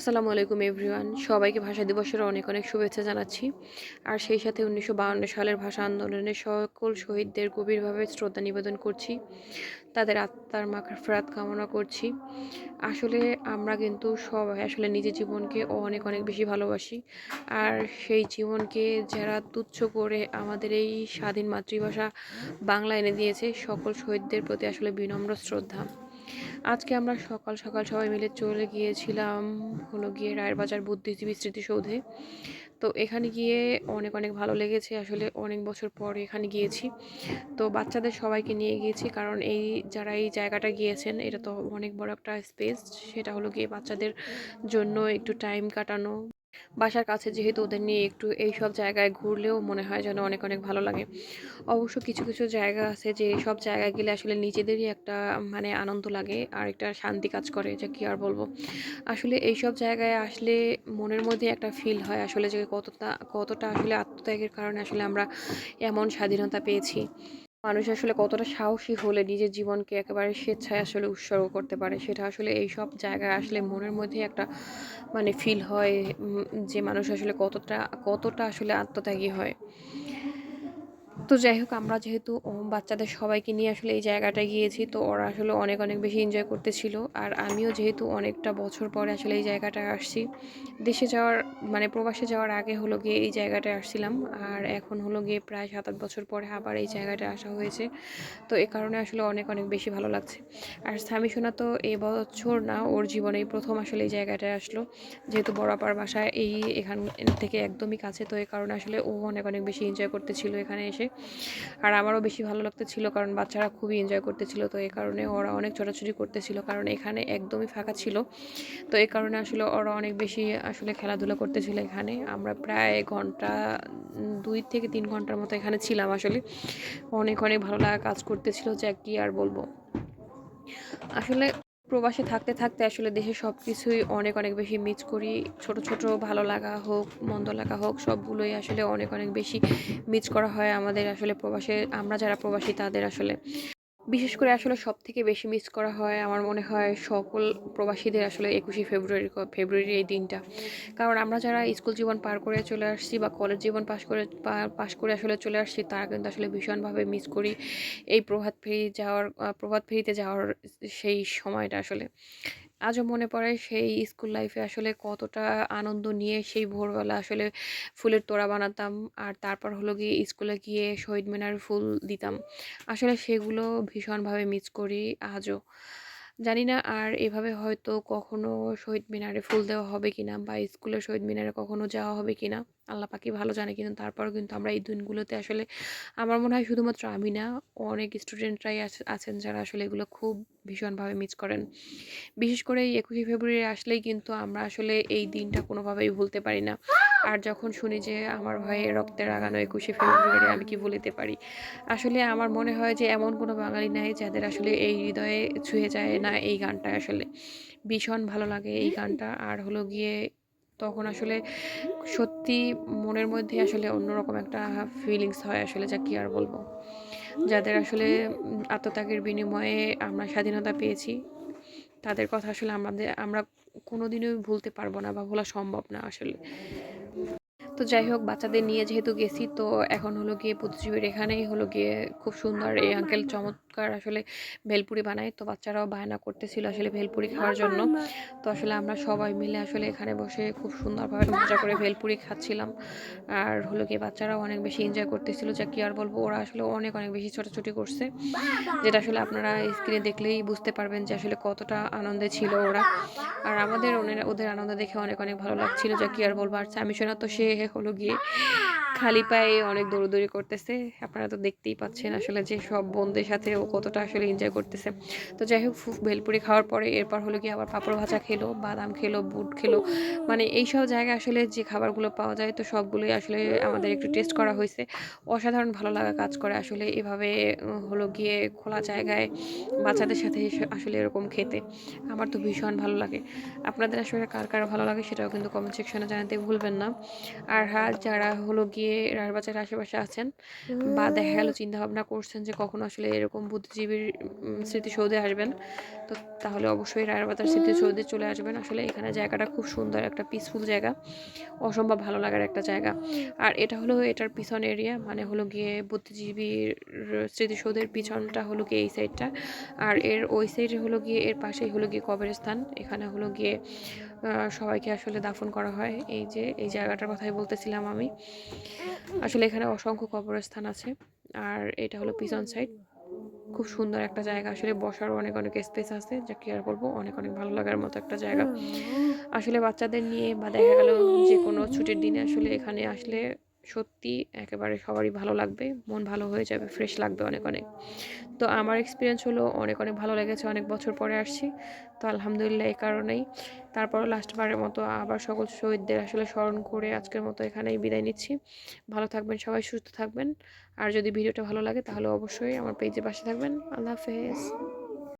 আসসালামু আলাইকুম, এভরিওয়ান। সবাইকে ভাষা দিবসের অনেক অনেক শুভেচ্ছা জানাচ্ছি। আর সেই সাথে উনিশশো সালের ভাষা আন্দোলনের সকল শহীদদের গভীরভাবে শ্রদ্ধা নিবেদন করছি। তাদের আত্মার মাফরাত কামনা করছি। আসলে আমরা কিন্তু সবাই আসলে নিজের জীবনকে অনেক অনেক বেশি ভালোবাসি। আর সেই জীবনকে যারা তুচ্ছ করে আমাদের এই স্বাধীন মাতৃভাষা বাংলা এনে দিয়েছে, সকল শহীদদের প্রতি আসলে বিনম্র শ্রদ্ধা। আজকে আমরা সকাল সকাল সবাই মিলে চলে গিয়েছিলাম, হলো গিয়ে রায়ের বাজার বুদ্ধিজীবী স্মৃতিসৌধে। তো এখানে গিয়ে অনেক অনেক ভালো লেগেছে, আসলে অনেক বছর পর এখানে গিয়েছি। তো বাচ্চাদের সবাইকে নিয়ে গিয়েছি, কারণ এই যারা এই জায়গাটা গিয়েছেন, এটা তো অনেক বড় একটা স্পেস সেটা হলো গিয়ে বাচ্চাদের জন্য একটু টাইম কাটানো। বাসার কাছে যেহেতু ওদের নিয়ে একটু এই সব জায়গায় ঘুরলেও মনে হয় যেন অনেক অনেক ভালো লাগে। অবশ্য কিছু কিছু জায়গা আছে যে সব জায়গায় গেলে আসলে নিজেদেরই একটা মানে আনন্দ লাগে আর একটা শান্তি কাজ করে, যে কী আর বলব। আসলে এই সব জায়গায় আসলে মনের মধ্যে একটা ফিল হয় আসলে যে কতটা কতটা আসলে আত্মত্যাগের কারণে আসলে আমরা এমন স্বাধীনতা পেয়েছি। মানুষ আসলে কতটা সাহসী হলে নিজের জীবনকে একেবারে স্বেচ্ছায় আসলে উৎসর্গ করতে পারে, সেটা আসলে এই সব জায়গায় আসলে মনের মধ্যে একটা মানে ফিল হয় যে মানুষ আসলে কতটা কতটা আসলে আত্মত্যাগী হয়। তো যাই হোক, আমরা যেহেতু বাচ্চাদের সবাইকে নিয়ে আসলে এই জায়গাটায় গিয়েছি, তো ওরা আসলে অনেক অনেক বেশি এনজয় করতেছিল। আর আমিও যেহেতু অনেকটা বছর পরে আসলে এই জায়গাটায় আসছি, দেশে যাওয়ার মানে প্রবাসে যাওয়ার আগে হলো গিয়ে এই জায়গাটায় আসছিলাম। আর এখন হলো গিয়ে প্রায় সাত আট বছর পরে আবার এই জায়গাটায় আসা হয়েছে। তো এ কারণে আসলে অনেক অনেক বেশি ভালো লাগছে। আর স্বামী সোনা তো এই বছর না, ওর জীবনেই প্রথম আসলে এই জায়গাটায় আসলো। যেহেতু বড়াপার বাসায় এই এখান থেকে একদমই কাছে, তো এই কারণে আসলে ও অনেক অনেক বেশি এনজয় করতেছিল এখানে এসে। আর আমারও বেশি ভালো লাগতেছিল কারণ বাচ্চারা খুবই এনজয় করতেছিল, তো এই কারণে ওরা অনেক ছোটাছুটি করতেছিল কারণ এখানে একদমই ফাঁকা ছিল। তো এই কারণে আসলে ওরা অনেক বেশি আসলে খেলাধুলা করতেছিল এখানে। আমরা প্রায় ঘণ্টা দুই থেকে তিন ঘণ্টার মতো এখানে ছিলাম আসলে। অনেক অনেক ভালো লাগা কাজ করতেছিল, যে কি আর বলব। আসলে প্রবাসে থাকতে থাকতে আসলে দেশে সব কিছুই অনেক অনেক বেশি মিস করি। ছোট ছোট ভালো লাগা হোক, মন্দ লাগা হোক, সবগুলোই আসলে অনেক অনেক বেশি মিস করা হয় আমাদের আসলে প্রবাসে। আমরা যারা প্রবাসী তাদের আসলে বিশেষ করে আসলে সব থেকে বেশি মিস করা হয় আমার মনে হয় সকল প্রবাসীদের আসলে একুশে ফেব্রুয়ারি ফেব্রুয়ারি এই দিনটা। কারণ আমরা যারা স্কুল জীবন পার করে চলে আসছি বা কলেজ জীবন পাশ করে পাশ করে আসলে চলে আসছি, তারা কিন্তু আসলে ভীষণভাবে মিস করি। এই প্রভাত ফেরি যাওয়ার প্রভাত ফেরিতে যাওয়ার সেই সময়টা আসলে। আজও মনে পড়ে সেই স্কুল লাইফে আসলে কতটা আনন্দ নিয়ে সেই ভোরবেলা আসলে ফুলের তোড়া বানাতাম। আর তারপর হলো গিয়ে স্কুলে গিয়ে শহীদ মিনার ফুল দিতাম। আসলে সেগুলো ভীষণভাবে মিস করি আজও। জানি না আর এভাবে হয়তো কখনো শহীদ মিনারে ফুল দেওয়া হবে কিনা বা স্কুলে শহীদ মিনারে কখনো যাওয়া হবে কিনা, আল্লাহ পাকি ভালো জানে কিন্তু তারপরও কিন্তু আমরা এই দিনগুলোতে আসলে আমার মনে হয় শুধুমাত্র আমি না, অনেক স্টুডেন্টরাই আছেন যারা আসলে এগুলো খুব ভীষণভাবে মিস করেন। বিশেষ করে এই একুশে ফেব্রুয়ারি আসলেই কিন্তু আমরা আসলে এই দিনটা কোনোভাবেই ভুলতে পারি না। আর যখন শুনি যে আমার ভাইয়ের রক্তে রাগানো একুশে ফেব্রুয়ারি, আমি কি বলিতে পারি? আসলে আমার মনে হয় যে এমন কোনো বাঙালি নাই যাদের আসলে এই হৃদয়ে ছুঁয়ে যায় না এই গানটা আসলে। ভীষণ ভালো লাগে এই গানটা। আর হলো গিয়ে তখন আসলে সত্যি মনের মধ্যে আসলে অন্যরকম একটা ফিলিংস হয় আসলে, যা কি আর বলব? যাদের আসলে আত্মত্যাগের বিনিময়ে আমরা স্বাধীনতা পেয়েছি, তাদের কথা আসলে আমাদের আমরা কোনোদিনই ভুলতে পারব না বা ভোলা সম্ভব না আসলে। তো যাই হোক, বাচ্চাদের নিয়ে যেহেতু গেছি, তো এখন হলো গিয়ে বুদ্ধিজীবীর এখানেই হলো গিয়ে খুব সুন্দর এই আঙ্কেল চমৎকার আসলে ভেলপুরি বানায়। তো বাচ্চারাও বায়না করতেছিল আসলে ভেলপুরি খাওয়ার জন্য। তো আসলে আমরা সবাই মিলে আসলে এখানে বসে খুব সুন্দরভাবে মজা করে ভেলপুরি খাচ্ছিলাম। আর হলো গিয়ে বাচ্চারাও অনেক বেশি এনজয় করতেছিল। যা কি আর বলব ওরা আসলে অনেক অনেক বেশি ছোটাছুটি করছে। যেটা আসলে আপনারা স্ক্রিনে দেখলেই বুঝতে পারবেন যে আসলে কতটা আনন্দে ছিল ওরা। আর আমাদের ওনের- ওদের আনন্দ দেখে অনেক অনেক ভালো লাগছিল যা কি আর বলব। আর স্বামী সোনা তো সে হলো গিয়ে খালি পায়ে অনেক দৌড়দৌড়ি করতেছে। আপনারা তো দেখতেই পাচ্ছেন আসলে যে সব বোনদের সাথে ও কতটা আসলে এনজয় করতেছে। তো যাই হোক ভেলপুরি খাওয়ার পরে এরপর হলো গিয়ে আবার পাঁপড় ভাজা খেলো বাদাম খেলো বুট খেলো। মানে এই সব জায়গায় আসলে যে খাবারগুলো পাওয়া যায় তো সবগুলোই আসলে আমাদের একটু টেস্ট করা হয়েছে। অসাধারণ ভালো লাগা কাজ করে আসলে এভাবে হলো গিয়ে খোলা জায়গায় বাচ্চাদের সাথে আসলে এরকম খেতে। আমার তো ভীষণ ভালো লাগে। আপনাদের আসলে কার কার ভালো লাগে সেটাও কিন্তু কমেন্ট সেকশনে জানাতে ভুলবেন না। আর হ্যাঁ যারা হলো গিয়ে রায়েরবাজারের আশেপাশে আছেন বা দেখা গেল চিন্তা ভাবনা করছেন যে কখনো আসলে এরকম বুদ্ধিজীবীর স্মৃতিসৌধে আসবেন। তো তাহলে অবশ্যই রায়েরবাজার স্মৃতিসৌধে চলে আসবেন। আসলে এখানে জায়গাটা খুব সুন্দর, একটা পিসফুল জায়গা। অসম্ভব ভালো লাগার একটা জায়গা। আর এটা হলো এটার পিছন এরিয়া মানে হলো গিয়ে বুদ্ধিজীবীর স্মৃতিসৌধের পিছনটা হলো গিয়ে এই সাইডটা আর এর ওই সাইডে হলো গিয়ে, এর পাশেই হলো গিয়ে কবরস্থান। এখানে হলো গিয়ে সবাইকে আসলে দাফন করা হয়। এই যে, এই জায়গাটার কথাই বলতেছিলাম আমি। আসলে এখানে অসংখ্য কবরস্থান আছে। আর এটা হলো পিছন সাইড খুব সুন্দর একটা জায়গা। আসলে বসার অনেক অনেক স্পেস আছে যা কেয়ার করব। অনেক অনেক ভালো লাগার মতো একটা জায়গা। আসলে বাচ্চাদের নিয়ে বা দেখা গেল যে কোনো ছুটির দিনে আসলে এখানে আসলে সত্যি একেবারে সবারই ভালো লাগবে, মন ভালো হয়ে যাবে ফ্রেশ লাগবে অনেক অনেক। তো আমার এক্সপিরিয়েন্স হলো অনেক অনেক ভালো লেগেছে, অনেক বছর পরে আসছি। তো আলহামদুলিল্লাহ এই কারণেই। তারপরও লাস্টবারের মতো আবার সকল শহীদদের আসলে স্মরণ করে আজকের মতো এখানেই বিদায় নিচ্ছি। ভালো থাকবেন সবাই, সুস্থ থাকবেন। আর যদি ভিডিওটা ভালো লাগে তাহলে অবশ্যই আমার পেজে পাশে থাকবেন। আল্লাহ হাফেজ।